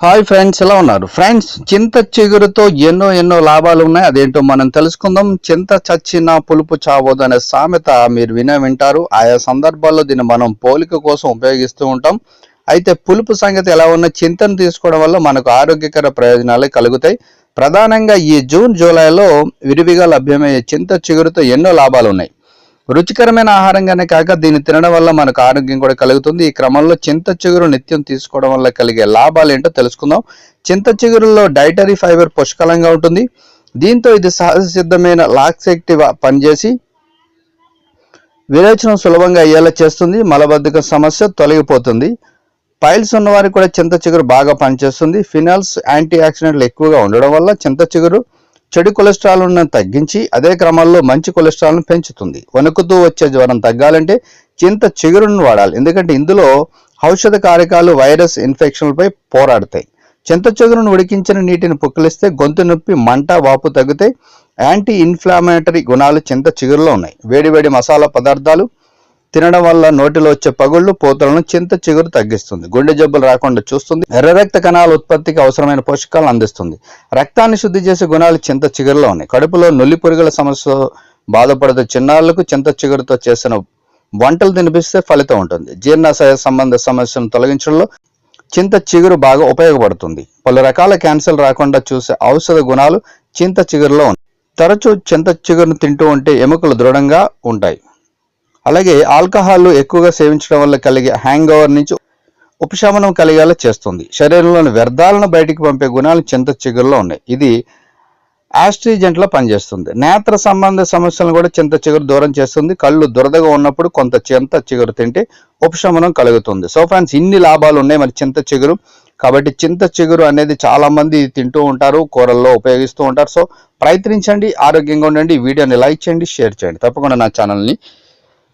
Hi friends ఎలా ఉన్నారు? Friends చింత చిగురుతో ఎన్నో ఎన్నో లాభాలు ఉన్నాయి అదేంటో మనం తెలుసుకుందాం. చింత చచ్చిన పులుపు చావోదు అనే సామెత మీరు వినే వింటారు. ఆయా సందర్భాల్లో దీన్ని మనం పోలిక కోసం ఉపయోగిస్తూ ఉంటాం. అయితే పులుపు సంగతి ఎలా ఉన్న చింతను తీసుకోవడం వల్ల మనకు ఆరోగ్యకర ప్రయోజనాలు కలుగుతాయి. ప్రధానంగా ఈ జూన్ జూలైలో విరివిగా లభ్యమయ్యే చింత చిగురుతో ఎన్నో లాభాలు ఉన్నాయి రుచికరమైన ఆహారంగానే కాక దీన్ని తినడం వల్ల మనకు ఆరోగ్యం కూడా కలుగుతుంది. ఈ క్రమంలో చింత చిగురు నిత్యం తీసుకోవడం వల్ల కలిగే లాభాలు ఏంటో తెలుసుకుందాం. చింత చిగురులో డైటరీ ఫైబర్ పుష్కలంగా ఉంటుంది. దీంతో ఇది సహజ సిద్ధమైన లాక్సెక్టివ్ పనిచేసి విరేచనం సులభంగా అయ్యేలా చేస్తుంది. మలబద్ధక సమస్య తొలగిపోతుంది. పైల్స్ ఉన్న వారికి కూడా చింత చిగురు బాగా పనిచేస్తుంది. ఫినాల్స్ యాంటీ ఆక్సిడెంట్లు ఎక్కువగా ఉండడం వల్ల చింత చిగురు చెడు కొలెస్ట్రాల్ను తగ్గించి అదే క్రమంలో మంచి కొలెస్ట్రాల్ను పెంచుతుంది. వణుకుతూ వచ్చే జ్వరం తగ్గాలంటే చింత చిగురును వాడాలి. ఎందుకంటే ఇందులో ఔషధ కారకాలు వైరస్ ఇన్ఫెక్షన్లపై పోరాడతాయి. చింత చిగురును ఉడికించిన నీటిని పుక్కిలిస్తే గొంతు నొప్పి మంట వాపు తగ్గుతాయి. యాంటీ ఇన్ఫ్లామేటరీ గుణాలు చింత చిగురులో ఉన్నాయి. వేడివేడి మసాలా పదార్థాలు తినడం వల్ల నోటిలో వచ్చే పగుళ్ళు పోతలను చింత చిగురు తగ్గిస్తుంది. గుండె జబ్బులు రాకుండా చూస్తుంది. ఎర్ర రక్త కణాల ఉత్పత్తికి అవసరమైన పోషకాలను అందిస్తుంది. రక్తాన్ని శుద్ధి చేసే గుణాలు చింత చిగురులో ఉన్నాయి. కడుపులో నులి పురుగుల సమస్య బాధపడుతూ చిన్నారులకు చింత చిగురుతో చేసిన వంటలు తినిపిస్తే ఫలితం ఉంటుంది. జీర్ణాశయ సంబంధ సమస్యను తొలగించడంలో చింత చిగురు బాగా ఉపయోగపడుతుంది. పలు రకాల క్యాన్సర్ రాకుండా చూసే ఔషధ గుణాలు చింత చిగురులో ఉన్నాయి. తరచూ చింత చిగురును తింటూ ఉంటే ఎముకలు దృఢంగా ఉంటాయి. అలాగే ఆల్కహాల్ ఎక్కువగా సేవించడం వల్ల కలిగే హ్యాంగ్ ఓవర్ నుంచి ఉపశమనం కలిగేలా చేస్తుంది. శరీరంలోని వ్యర్థాలను బయటికి పంపే గుణాలు చింత చిగురులో ఉన్నాయి. ఇది ఆస్ట్రీజెంట్లో పనిచేస్తుంది. నేత్ర సంబంధ సమస్యలను కూడా చింత చిగురు దూరం చేస్తుంది. కళ్ళు దురదగా ఉన్నప్పుడు కొంత చింత చిగురు తింటే ఉపశమనం కలుగుతుంది. సో ఫ్రెండ్స్ ఇన్ని లాభాలు ఉన్నాయి మరి చింత చిగురు. కాబట్టి చింత చిగురు అనేది చాలామంది తింటూ ఉంటారు కూరల్లో ఉపయోగిస్తూ ఉంటారు. సో ప్రయత్నించండి ఆరోగ్యంగా ఉండండి. వీడియోని లైక్ చేయండి షేర్ చేయండి. తప్పకుండా నా ఛానల్ని